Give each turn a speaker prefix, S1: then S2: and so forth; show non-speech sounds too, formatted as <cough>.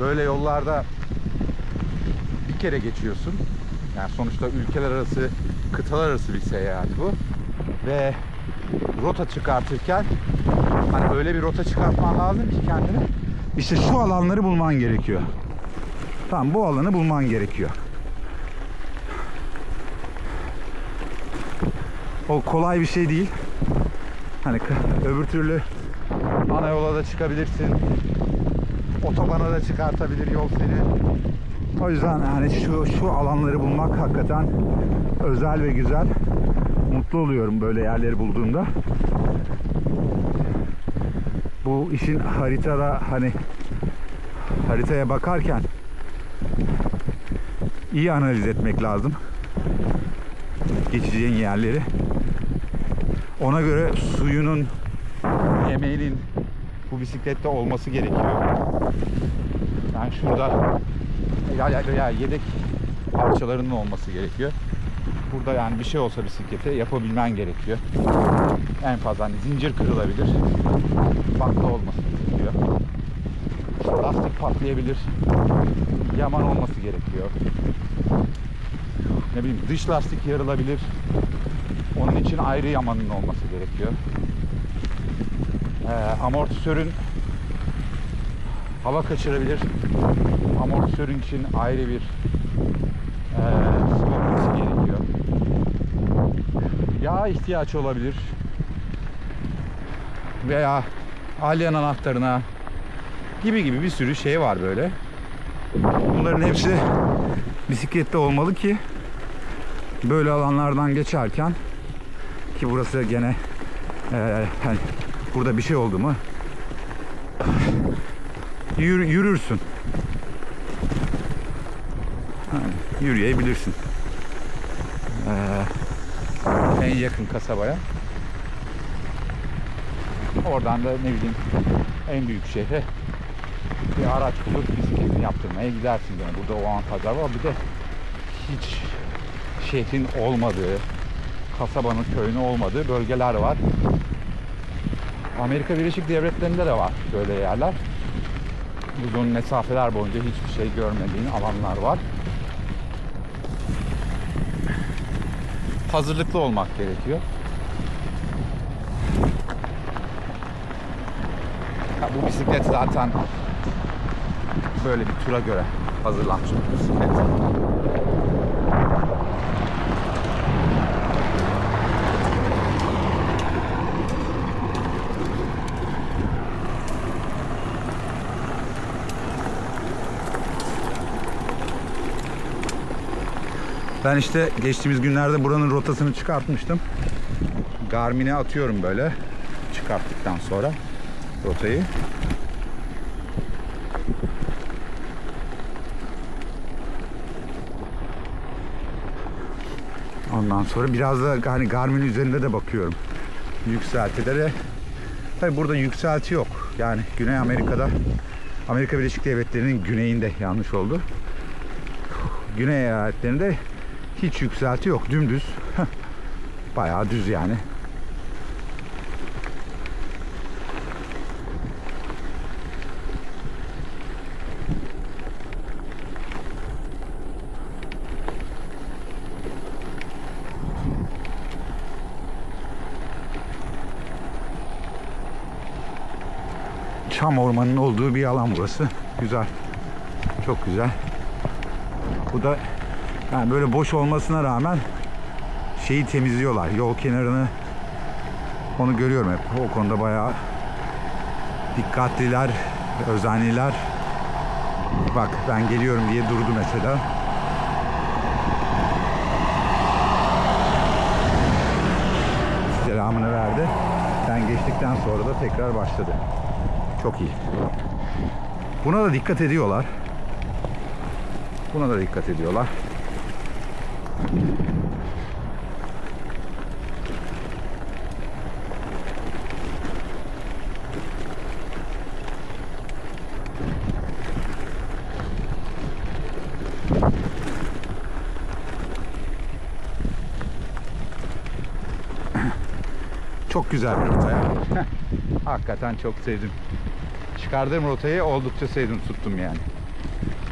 S1: Böyle yollarda bir kere geçiyorsun. Yani sonuçta ülkeler arası, kıtalar arası bir seyahat bu. Ve rota çıkartırken hani öyle bir rota çıkartman lazım ki kendine. İşte şu alanları bulman gerekiyor. Tamam bu alanı bulman gerekiyor. O kolay bir şey değil. Hani öbür türlü ana yola da çıkabilirsin. Otobana da çıkartabilir yol seni. O yüzden yani şu şu alanları bulmak hakikaten özel ve güzel. Mutlu oluyorum böyle yerleri bulduğumda. Bu işin haritada hani haritaya bakarken iyi analiz etmek lazım. Geçeceğin yerleri. Ona göre suyunun, yemeğinin bu bisiklette olması gerekiyor. Yani şurada ya, ya, ya yedek parçalarının olması gerekiyor. Burada yani bir şey olsa bisiklete yapabilmen gerekiyor. En fazla hani zincir kırılabilir. Bakla olması gerekiyor. Lastik patlayabilir. Yaman olması gerekiyor. Ne bileyim dış lastik yarılabilir. Onun için ayrı yamanın olması gerekiyor. Ee, amortisörün hava kaçırabilir. Amortisörün için ayrı bir e, sigortası gerekiyor. Yağ ihtiyaç olabilir. Veya alyan anahtarına gibi gibi bir sürü şey var böyle. Bunların hepsi bisiklette olmalı ki böyle alanlardan geçerken ki burası gene e, hani burada bir şey oldu mu yürü, yürürsün. Yani yürüyebilirsin. Ee, en yakın kasabaya. Oradan da ne bileyim en büyük şehre bir araç bulup bisikletini yaptırmaya gidersin. Yani burada o avantajlar var. Bir de hiç şehrin olmadığı, kasabanın, köyün olmadığı bölgeler var. Amerika Birleşik Devletleri'nde de var böyle yerler. Uzun mesafeler boyunca hiçbir şey görmediğin alanlar var. Hazırlıklı olmak gerekiyor. Ya bu bisiklet zaten böyle bir tura göre hazırlanmış bir bisiklet. Ben işte geçtiğimiz günlerde buranın rotasını çıkartmıştım. Garmin'e atıyorum böyle çıkarttıktan sonra rotayı. Ondan sonra biraz da hani Garmin üzerinde de bakıyorum. Yükseltilere. Tabi burada yükselti yok. Yani Güney Amerika'da Amerika Birleşik Devletleri'nin güneyinde yanlış oldu. Güney eyaletlerinde hiç yükselti yok. Dümdüz. Bayağı düz yani. Çam ormanının olduğu bir alan burası. Güzel. Çok güzel. Bu da yani böyle boş olmasına rağmen şeyi temizliyorlar. Yol kenarını onu görüyorum hep. O konuda bayağı dikkatliler, özenliler. Bak ben geliyorum diye durdu mesela. Selamını verdi. Ben geçtikten sonra da tekrar başladı. Çok iyi. Buna da dikkat ediyorlar. Buna da dikkat ediyorlar. <clears throat> Çok güzel bir rota ya. Hakikaten çok sevdim. Çıkardığım rotayı oldukça sevdim, tuttum yani.